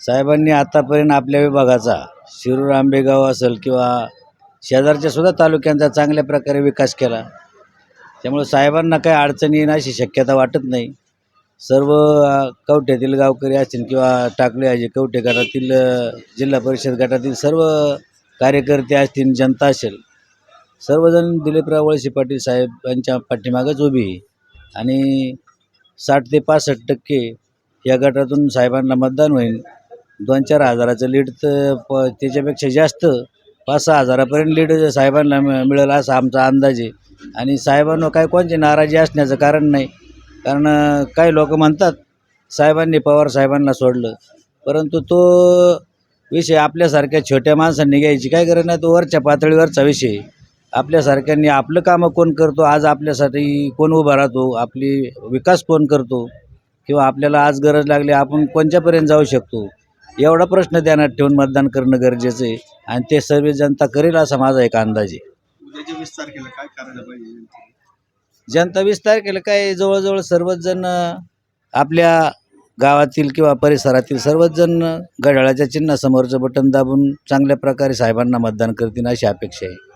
साहेबांनी आतापर्यंत आपल्या विभागाचा शिरूर आंबेगाव असेल किंवा शेजारच्या सुद्धा तालुक्यांचा चांगल्या प्रकारे विकास केला. त्यामुळे साहेबांना काही अडचणी येईन अशी शक्यता वाटत नाही. सर्व कवठ्यातील गावकरी असतील किंवा टाकले आहे कवठे गटातील जिल्हा परिषद गटातील सर्व कार्यकर्ते असतील जनता असेल सर्वजण दिलीपराव वळसे पाटील साहेबांच्या पाठीमागच उभी आहे. आणि साठ ते पासष्ट टक्के या गटातून साहेबांना मतदान होईल. दोन चार हजाराचं लीड तर प त्याच्यापेक्षा जास्त पाच सहा हजारापर्यंत लीड साहेबांना मि मिळेल असा आमचा अंदाज आहे. आणि साहेबांना काय कोणची नाराजी असण्याचं कारण नाही. कारण काही लोक म्हणतात साहेबांनी पवार साहेबांना सोडलं. परंतु तो विषय आपल्यासारख्या छोट्या माणसांनी घ्यायची काय गरज नाही. तो वरच्या पातळीवरचा विषय आपल्यासारख्यांनी आपलं कामं कोण करतो? आज आपल्यासाठी कोण उभा राहतो? आपली विकास कोण करतो? किंवा आपल्याला आज गरज लागली आपण कोणच्यापर्यंत जाऊ शकतो? एवढा प्रश्न ध्यानात ठेवून मतदान करणं गरजेचं आहे. आणि ते सर्व जनता करेल असा माझा एक अंदाज आहे. उद्याच्या वीस तारखेला काय करायला पाहिजे? जनता वीस तारखेला काय जवळजवळ सर्वच जण आपल्या गावातील किंवा परिसरातील सर्वच जण घड्याळाच्या चिन्हासमोरचं बटन दाबून चांगल्या प्रकारे साहेबांना मतदान करतील अशी अपेक्षा आहे.